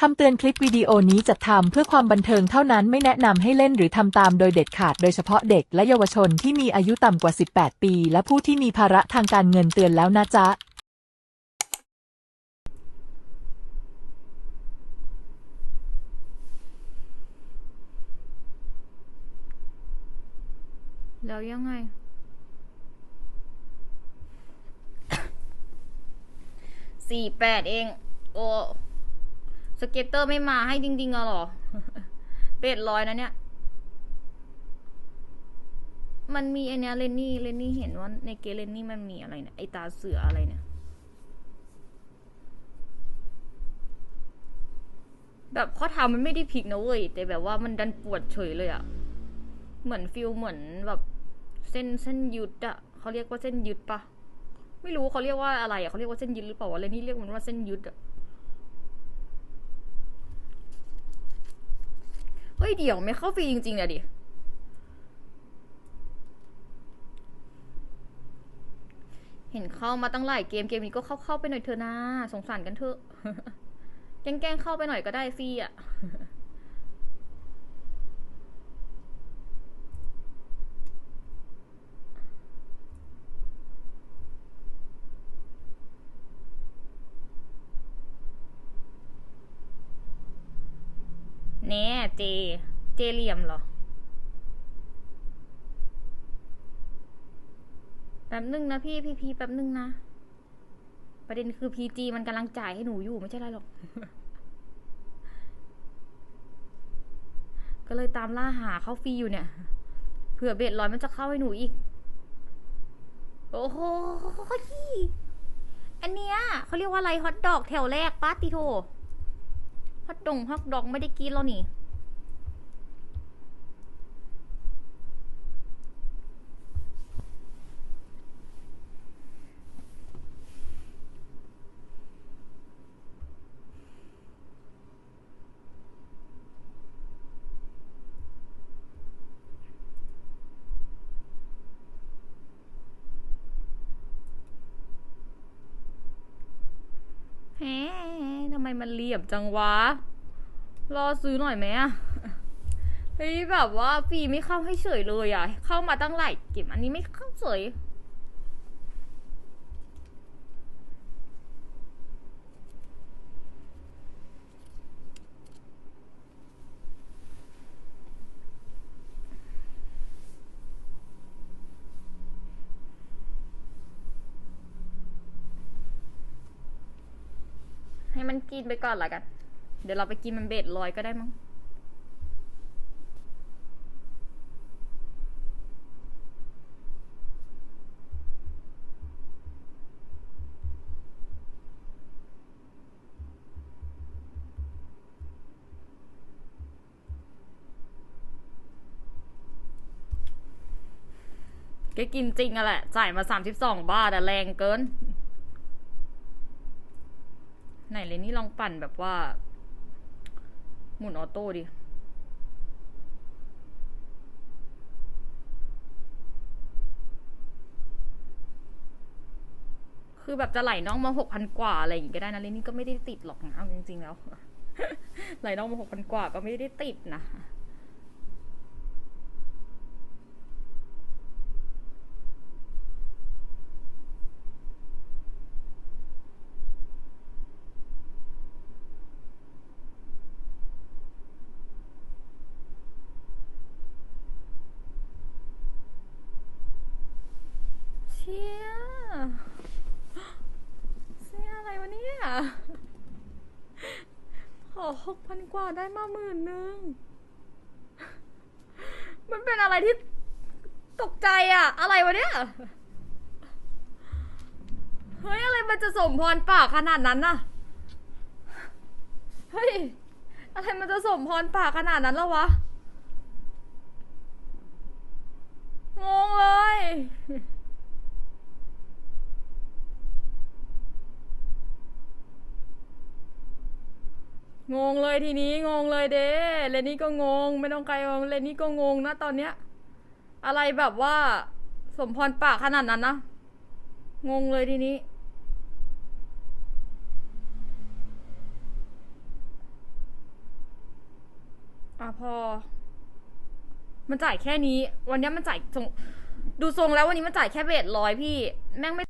คำเตือนคลิปวิดีโอนี้จัดทำเพื่อความบันเทิงเท่านั้นไม่แนะนำให้เล่นหรือทำตามโดยเด็ดขาดโดยเฉพาะเด็กและเยาวชนที่มีอายุต่ำกว่า 18 ปี และผู้ที่มีภาระทางการเงินเตือนแล้วนะจ๊ะ แล้วยังไง สี่แปดเอง โอ้ สเก็ตเตอร์ไม่มาให้จริงๆอะเหรอ เป็ดร้อยนะเนี่ย มันมีไอเนี้ยเลนนี่ เลนนี่เห็นว่าในเกมเลนนี่มันมีอะไรเนี่ยไอตาเสืออะไรเนี่ย แบบข้อเท้ามันไม่ได้พลิกนะเว้ย แต่แบบว่ามันดันปวดเฉยเลยอะเหมือนฟิลเหมือนแบบเส้นเส้นยึดอะเขาเรียกว่าเส้นยึดปะไม่รู้เขาเรียกว่าอะไรอะเขาเรียกว่าเส้นยึดหรือเปล่าวะเลยนี่เรียกมันว่าเส้นยึดอะ ฮ้ยเดี๋ยวไม่เข้าฟรีจริงๆเนี่ยดิ เห็นเข้ามาตั้งหลายเกมเกมนี้ก็เข้าเข้าไปหน่อยเถอะนะ สงสารกันเถอะแกล้งเข้าไปหน่อยก็ได้ฟรีอะ แน่เจ เจเหลี่ยมเหรอแป๊บนึงนะพี่พี่พีแป๊บนึงนะ ประเด็นคือพีจีมันกำลังจ่ายให้หนูอยู่ไม่ใช่ไรหรอก ก็เลยตามล่าหาเข้าฟรีอยู่เนี่ย เผื่อเบ็ดร้อยมันจะเข้าให้หนูอีก โอ้โหอันเนี้ยเขาเรียกว่าอะไรฮอตดอกแถวแรกป้าติโท ฮอตดงฮอตดอกไม่ได้กินแล้วนี่ เฮ้ทำ ไมมันเรียมจังวะ รอซื้อหน่อยไหมอะเฮ้ยแบบว่าฟรีไม่เข้าให้เฉยเลยอะเข้ามาตั้งหลายเก็บอันนี้ไม่เข้าเฉย ให้มันกินไปก่อนละกัน เดี๋ยวเราไปกินมันเบ็ดลอยก็ได้มั้งแกกินจริงอะแหละ จ่ายมาสามสิบสองบาทอะแรงเกิน ไหนเลยนี่ลองปั่นแบบว่า หมุนออโต้ดิคือแบบจะไหลน้องมาหกพันกว่าอะไรอย่างงี้ก็ได้นะเลนนี่ก็ไม่ได้ติดหรอกนะจริงๆแล้ว ไหลน้องมาหกพันกว่าก็ไม่ได้ติดนะ ชี่ยเชี่ยอะไรวะเนี่ยขอหกพันกว่าได้มาหมื่นหนึ่งมันเป็นอะไรที่ตกใจอะอะไรวะเนี่ย เฮ้ย อะไรมันจะสมพรปากขนาดนั้นน่ะ เฮ้ย อะไรมันจะสมพรปากขนาดนั้นแล้ววะ งงเลย งง เลยทีนี้งงเลยเด้เลนนี่ก็งง ไม่ต้องใครงงเลนนี่ก็งงนะตอนเนี้ย อะไรแบบว่า สมพรปากขนาดนั้นนะ งงเลยทีนี้อะพอ มันจ่ายแค่นี้ วันนี้มันจ่ายส่งดูทรงแล้ววันนี้มันจ่ายแค่เบสร้อยพี่ แม่งไม่